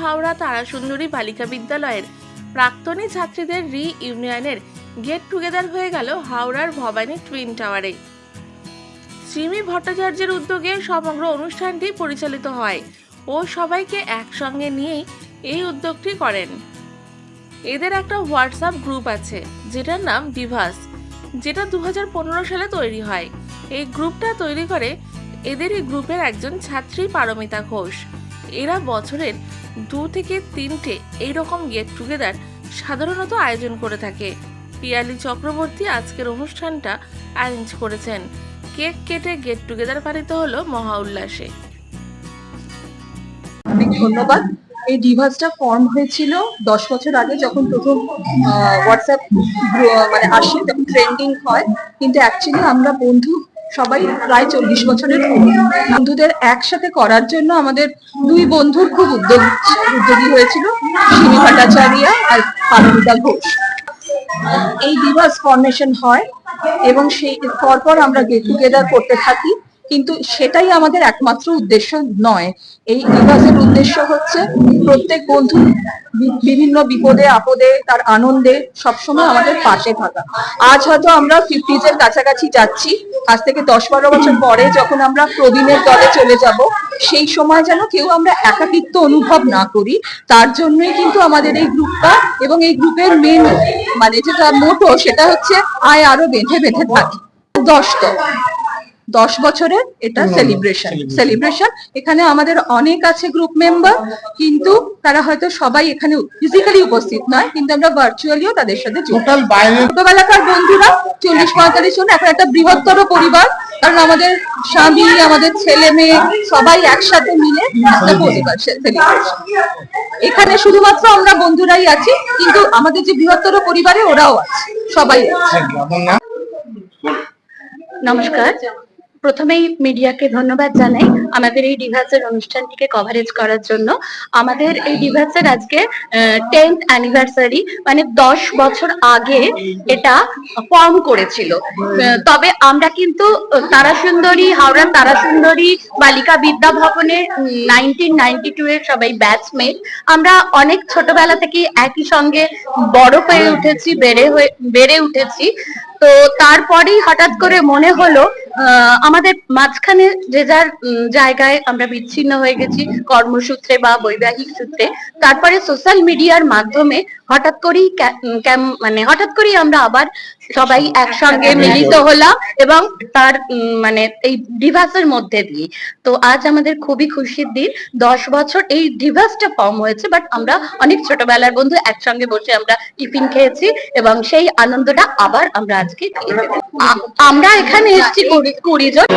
হাওড়া তারাসুন্দরী বালিকা বিদ্যালয়ের প্রাক্তনী ছাত্রীদের রি ইউনিয়নের গেট টুগেদার হয়ে গেল হাওড়ার ভবানী টুইন টাওয়ারে শ্রীমি ভট্টাচার্যের উদ্যোগে সমগ্র অনুষ্ঠানটি পরিচালিত হয় ও সবাইকে একসঙ্গে নিয়েই এই উদ্যোগটি করেন। এদের একটা হোয়াটসঅ্যাপ গ্রুপ আছে, যেটার নাম বিভাস, যেটা দু হাজার পনেরো সালে তৈরি হয়। এই গ্রুপটা তৈরি করে এদেরই গ্রুপের একজন ছাত্রী পারমিতা ঘোষ। এরা বছরের দু থেকে তিনটে এইরকম গেট টুগেদার সাধারণত আয়োজন করে থাকে। পিয়ালি চক্রবর্তী আজকের অনুষ্ঠানটা অ্যারেঞ্জ করেছেন। কেক কেটে গেট টুগেদার পালিত হলো মহা উল্লাসে। অনেক ধন্যবাদ। এই ডিভাসটা ফর্ম হয়েছিল দশ বছর আগে যখন প্রথম হোয়াটসঅ্যাপ মানে আসে, তখন ট্রেন্ডিং হয়। কিন্তু অ্যাকচুয়ালি আমরা বন্ধু সবাই প্রায় চল্লিশ বছরের বন্ধুদের একসাথে করার জন্য আমাদের দুই বন্ধুর খুব উদ্যোগ, উদ্যোগী হয়েছিল শিবি ভট্টাচার্যা আর পারমিতা ঘোষ। এই দিবস ফর্মেশন হয় এবং সেই, পরপর আমরা গেট টুগেদার করতে থাকি। কিন্তু সেটাই আমাদের একমাত্র উদ্দেশ্য নয়। এই ডিভাসের উদ্দেশ্য হচ্ছে প্রত্যেক বন্ধু বিভিন্ন বিপদে, আপদে, তার আনন্দে সবসময় আমাদের পাশে থাকা। আজ হয়তো আমরা ফিফটিজ এর কাছাকাছি যাচ্ছি। আজ থেকে দশ বারো বছর পরে যখন আমরা প্রবীণের দলে চলে যাব, সেই সময় যেন কেউ আমরা একাকিত্ব অনুভব না করি। তার জন্যই কিন্তু আমাদের এই গ্রুপটা এবং এই গ্রুপের মেন মানে যেটা মোটো সেটা হচ্ছে আয় আরও বেঁধে বেঁধে থাকি। দশতম। দশ বছরের এটা সেলিব্রেশন সেলিব্রেশন এখানে আমাদের অনেক আছে গ্রুপ মেম্বার কিন্তু তারা হয়তো সবাই এখানে ফিজিক্যালি উপস্থিত নয় কিন্তু আমরা ভার্চুয়ালিও তাদের সাথে ছোটবেলাকার বন্ধুরা চল্লিশ পঁয়তাল্লিশ জন এখন একটা বৃহত্তর পরিবার কারণ আমাদের স্বামী আমাদের ছেলে মেয়ে সবাই একসাথে মিলে একটা পরিবার এখানে শুধুমাত্র আমরা বন্ধুরাই আছি কিন্তু আমাদের যে বৃহত্তর পরিবারে ওরাও আছে সবাই আছে। নমস্কার। প্রথমেই মিডিয়াকে ধন্যবাদ জানাই আমাদের এই ডিভাসের অনুষ্ঠানটিকে কভারেজ করার জন্য। আমাদের এই ডিভাসের আজকে টেন্থ অ্যানিভার্সারি মানে দশ বছর আগে এটা ফর্ম করেছিল। তবে আমরা কিন্তু তারাসুন্দরী, হাওড়ার তারাসুন্দরী বালিকা বিদ্যা ভবনে নাইনটিন নাইনটি টু এর সবাই ব্যাচমেট আমরা অনেক ছোটবেলা থেকে একই সঙ্গে বড় হয়ে উঠেছি, বেড়ে হয়ে, বেড়ে উঠেছি। তো তারপরেই হঠাৎ করে মনে হলো আমাদের মাঝখানে যে যার জায়গায় আমরা বিচ্ছিন্ন হয়ে গেছি, কর্মসূত্রে বা বৈবাহিক সূত্রে, তারপরে সোশ্যাল মিডিয়ার মাধ্যমে হঠাৎ করেই মানে হঠাৎ করেই আমরা আবার সবাই একসঙ্গে মিলিত হলাম এবং তার মানে এই ডিভাসের মধ্যে দিয়ে। তো আজ আমাদের খুবই খুশির দিন। দশ বছর এই ডিভাসটা ফর্ম হয়েছে বাট আমরা অনেক ছোটবেলার বন্ধু একসঙ্গে বসে আমরা টিফিন খেয়েছি এবং সেই আনন্দটা আবার আমরা আজকে আমরা এখানে এসেছি কুড়ি জন।